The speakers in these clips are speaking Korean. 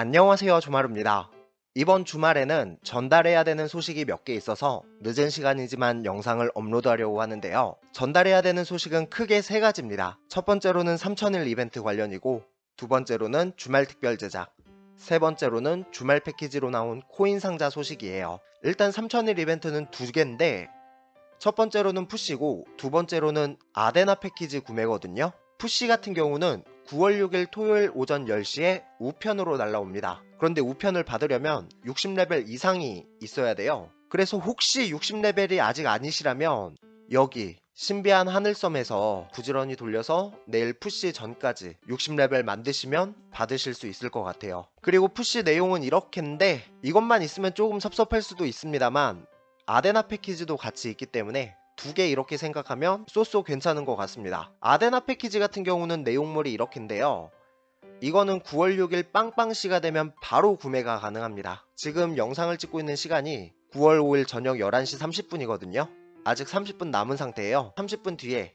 안녕하세요 조마루입니다. 이번 주말에는 전달해야 되는 소식이 몇 개 있어서 늦은 시간이지만 영상을 업로드하려고 하는데요. 전달해야 되는 소식은 크게 세 가지입니다. 첫 번째로는 3000일 이벤트 관련이고 두 번째로는 주말 특별 제작 세 번째로는 주말 패키지로 나온 코인 상자 소식이에요. 일단 3000일 이벤트는 두 개인데 첫 번째로는 푸시고 두 번째로는 아데나 패키지 구매거든요. 푸시 같은 경우는 9월 6일 토요일 오전 10시에 우편으로 날라옵니다. 그런데 우편을 받으려면 60레벨 이상이 있어야 돼요. 그래서 혹시 60레벨이 아직 아니시라면 여기 신비한 하늘섬에서 부지런히 돌려서 내일 푸시 전까지 60레벨 만드시면 받으실 수 있을 것 같아요. 그리고 푸시 내용은 이렇게인데 이것만 있으면 조금 섭섭할 수도 있습니다만 아데나 패키지도 같이 있기 때문에 두 개 이렇게 생각하면 쏘쏘 괜찮은 것 같습니다. 아데나 패키지 같은 경우는 내용물이 이렇게인데요. 이거는 9월 6일 빵빵시가 되면 바로 구매가 가능합니다. 지금 영상을 찍고 있는 시간이 9월 5일 저녁 11시 30분이거든요. 아직 30분 남은 상태예요. 30분 뒤에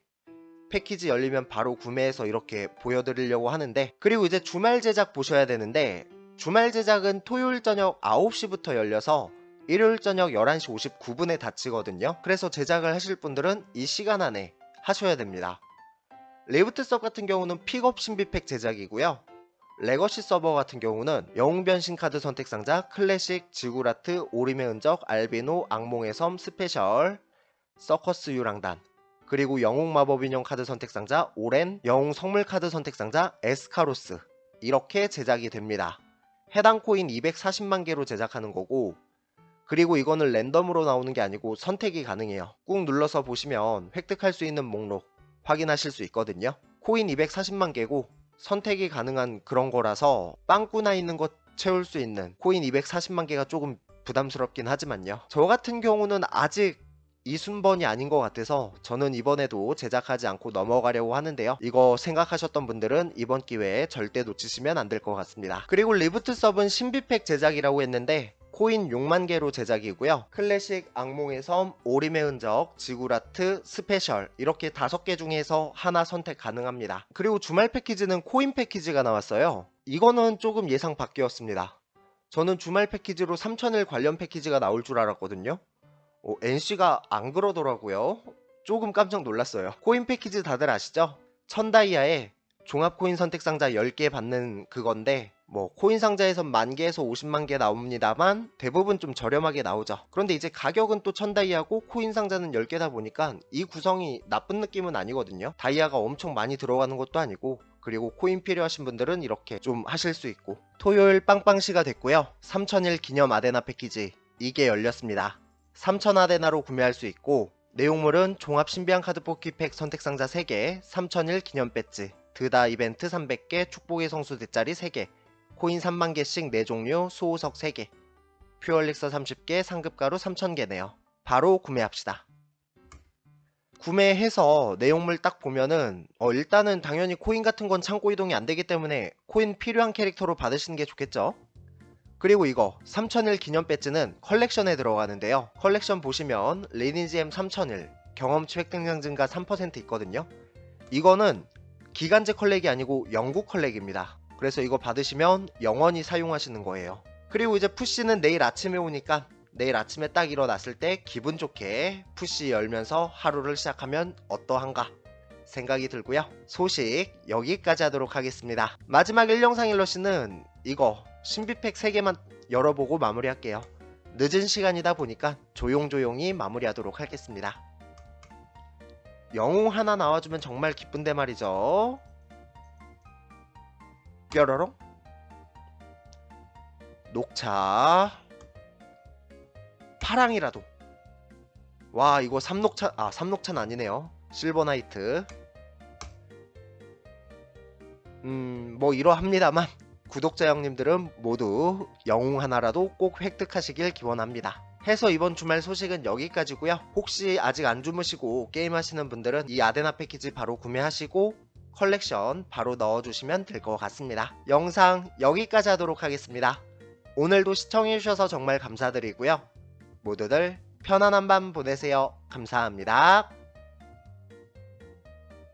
패키지 열리면 바로 구매해서 이렇게 보여드리려고 하는데 그리고 이제 주말 제작 보셔야 되는데 주말 제작은 토요일 저녁 9시부터 열려서 일요일 저녁 11시 59분에 닫히거든요. 그래서 제작을 하실 분들은 이 시간 안에 하셔야 됩니다. 리부트 섭 같은 경우는 픽업 신비팩 제작이고요. 레거시 서버 같은 경우는 영웅 변신 카드 선택 상자, 클래식, 지구라트, 오림의 흔적, 알비노, 악몽의 섬, 스페셜, 서커스 유랑단, 그리고 영웅 마법 인형 카드 선택 상자, 오렌, 영웅 성물 카드 선택 상자, 에스카로스 이렇게 제작이 됩니다. 해당 코인 240만 개로 제작하는 거고 그리고 이거는 랜덤으로 나오는 게 아니고 선택이 가능해요. 꾹 눌러서 보시면 획득할 수 있는 목록 확인하실 수 있거든요. 코인 240만 개고 선택이 가능한 그런 거라서 빵꾸나 있는 것 채울 수 있는 코인 240만 개가 조금 부담스럽긴 하지만요. 저 같은 경우는 아직 이 순번이 아닌 것 같아서 저는 이번에도 제작하지 않고 넘어가려고 하는데요. 이거 생각하셨던 분들은 이번 기회에 절대 놓치시면 안 될 것 같습니다. 그리고 리부트 서브는 신비팩 제작이라고 했는데 코인 6만 개로 제작이고요. 클래식, 악몽의 섬, 오림의 흔적, 지구라트, 스페셜 이렇게 다섯 개 중에서 하나 선택 가능합니다. 그리고 주말 패키지는 코인 패키지가 나왔어요. 이거는 조금 예상 밖이었습니다. 저는 주말 패키지로 3000일 관련 패키지가 나올 줄 알았거든요. 어, NC가 안 그러더라고요. 조금 깜짝 놀랐어요. 코인 패키지 다들 아시죠? 천다이아에 종합 코인 선택 상자 10개 받는 그건데 뭐 코인 상자에선 만 개에서 50만 개 나옵니다만 대부분 좀 저렴하게 나오죠. 그런데 이제 가격은 또 천다이아고 코인 상자는 10개다 보니까 이 구성이 나쁜 느낌은 아니거든요. 다이아가 엄청 많이 들어가는 것도 아니고 그리고 코인 필요하신 분들은 이렇게 좀 하실 수 있고 토요일 빵빵시가 됐고요. 3000일 기념 아데나 패키지 이게 열렸습니다. 3000 아데나로 구매할 수 있고 내용물은 종합 신비한 카드 뽑기 팩 선택 상자 3개, 3000일 기념 배지, 드다 이벤트 300개, 축복의 성수 대짜리 3개, 코인 3만 개씩 4종류, 수호석 3개, 퓨얼릭서 30개, 상급가루 3000개네요. 바로 구매합시다. 구매해서 내용물 딱 보면은 어, 일단은 당연히 코인 같은 건 창고 이동이 안 되기 때문에 코인 필요한 캐릭터로 받으시는 게 좋겠죠. 그리고 이거 3000일 기념 배지는 컬렉션에 들어가는데요. 컬렉션 보시면 리니지 M 3000일 경험치 획득량 증가 3% 있거든요. 이거는 기간제 컬렉이 아니고 영구 컬렉입니다. 그래서 이거 받으시면 영원히 사용하시는 거예요. 그리고 이제 푸시는 내일 아침에 오니까 내일 아침에 딱 일어났을 때 기분 좋게 푸시 열면서 하루를 시작하면 어떠한가 생각이 들고요. 소식 여기까지 하도록 하겠습니다. 마지막 1영상 일러시는 이거 신비팩 3개만 열어보고 마무리할게요. 늦은 시간이다 보니까 조용조용히 마무리하도록 하겠습니다. 영웅 하나 나와주면 정말 기쁜데 말이죠. 뾰로롱? 녹차. 파랑이라도. 와 이거 삼녹차 아 삼녹차는 아니네요. 실버나이트. 음 뭐 이러합니다만 구독자 형님들은 모두 영웅 하나라도 꼭 획득하시길 기원합니다. 해서 이번 주말 소식은 여기까지고요. 혹시 아직 안 주무시고 게임하시는 분들은 이 아데나 패키지 바로 구매하시고 컬렉션 바로 넣어주시면 될 것 같습니다. 영상 여기까지 하도록 하겠습니다. 오늘도 시청해주셔서 정말 감사드리고요. 모두들 편안한 밤 보내세요. 감사합니다.